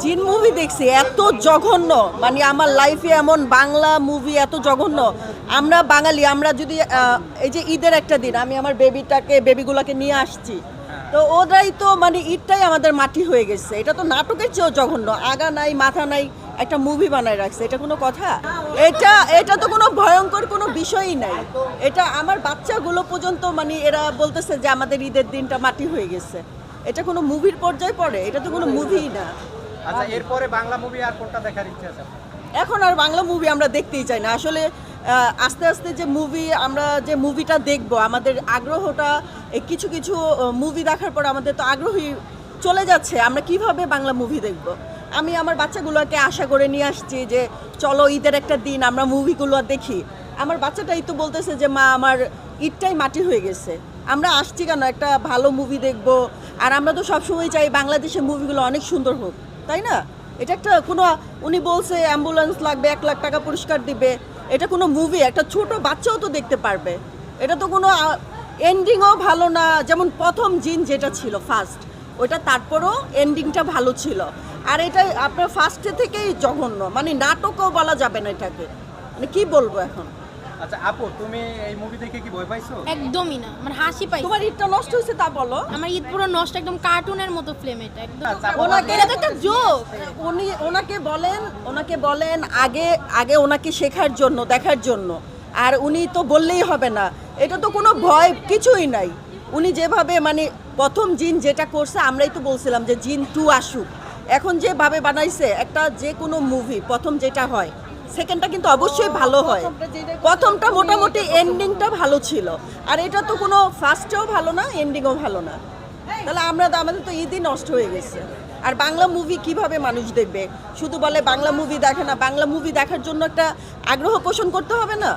জিন মুভি দেখছি এত জঘন্য। মানে আমার লাইফে এমন বাংলা মুভি এত জঘন্য। আমরা বাঙালি আমরা যদি এই যে ঈদের একটা দিন আমি আমার বেবিটাকে বেবিগুলোকে নিয়ে আসছি। তো ওরাই তো মানে ঈদটাই আমাদের মাটি হয়ে গেছে। এটা তো নাটকের চেয়েও জঘন্য। আগা নাই মাথা নাই একটা মুভি বানায় রাখছে। এটা কোনো কথা? এটা এটা তো কোনো ভয়ঙ্কর কোনো বিষয়ই নাই। এটা আমার বাচ্চাগুলো পর্যন্ত মানে এরা বলতেছে যে আমাদের ঈদের দিনটা মাটি হয়ে গেছে। এটা কোনো মুভির পর্যায়ে পড়ে এটা তো কোনো মুভিই না। আচ্ছা এরপরে বাংলা মুভি আর কোনটা দেখার ইচ্ছা আছে? এখন আর বাংলা মুভি আমরা দেখতেই চাই না। আসলে আস্তে আস্তে যে মুভি আমরা যে মুভিটা দেখব আমাদের আগ্রহটা কিছু কিছু মুভি দেখার পর আমাদের তো আগ্রহী চলে যাচ্ছে আমরা কীভাবে বাংলা মুভি দেখব? আমি আমার বাচ্চাগুলোকে আশা করে নিয়ে আসছি যে চলো ঈদের একটা দিন আমরা মুভিগুলো দেখি। আমার বাচ্চাটাই তো বলতেছে যে মা আমার ঈদটাই মাটি হয়ে গেছে। আমরা আসছি কেন? একটা ভালো মুভি দেখব। আর আমরা তো সবসময় চাই বাংলাদেশের মুভিগুলো অনেক সুন্দর হোক, তাই না? এটা একটা কোনো, উনি বলছে অ্যাম্বুলেন্স লাগবে, এক লাখ টাকা পুরস্কার দিবে। এটা কোনো মুভি একটা ছোট বাচ্চাও তো দেখতে পারবে। এটা তো কোনো এন্ডিংও ভালো না। যেমন প্রথম জিন যেটা ছিল ফার্স্ট ওইটা তারপরও এন্ডিংটা ভালো ছিল। আর এটা আপনার ফার্স্টে থেকেই জঘন্য। মানে নাটকও বলা যাবে না এটাকে। মানে কী বলব এখন? আচ্ছা আপু তুমি এই মুভি দেখে কি ভয় পাইছো? একদমই না আমার হাসি পাই তোমার ঈদটা নষ্ট হয়েছে তা বলো। আমার ঈদ পুরো নষ্ট একদম কার্টুনের মতো ফিল্ম এটা একদম। আচ্ছা, ওনাকে এটা তো একটা জোক উনি ওনাকে বলেন ওনাকে বলেন আগে আগে ওনাকে শেখার জন্য দেখার জন্য। আর উনি তো বললেই হবে না। এটা তো কোনো ভয় কিছুই নাই। উনি যেভাবে মানে প্রথম জিন যেটা করছে আমরাই তো বলছিলাম যে জিন টু আসুক। এখন যেভাবে বানাইছে একটা যে কোনো মুভি প্রথম যেটা হয় সেকেন্ডটা কিন্তু অবশ্যই ভালো হয়। প্রথমটা মোটামুটি এন্ডিংটা ভালো ছিল। আর এটা তো কোনো ফার্স্টেও ভালো না এন্ডিংও ভালো না। তাহলে আমরা তো আমাদের তো ঈদই নষ্ট হয়ে গেছে। আর বাংলা মুভি কীভাবে মানুষ দেখবে? শুধু বলে বাংলা মুভি দেখে না, বাংলা মুভি দেখার জন্য একটা আগ্রহ পোষণ করতে হবে না?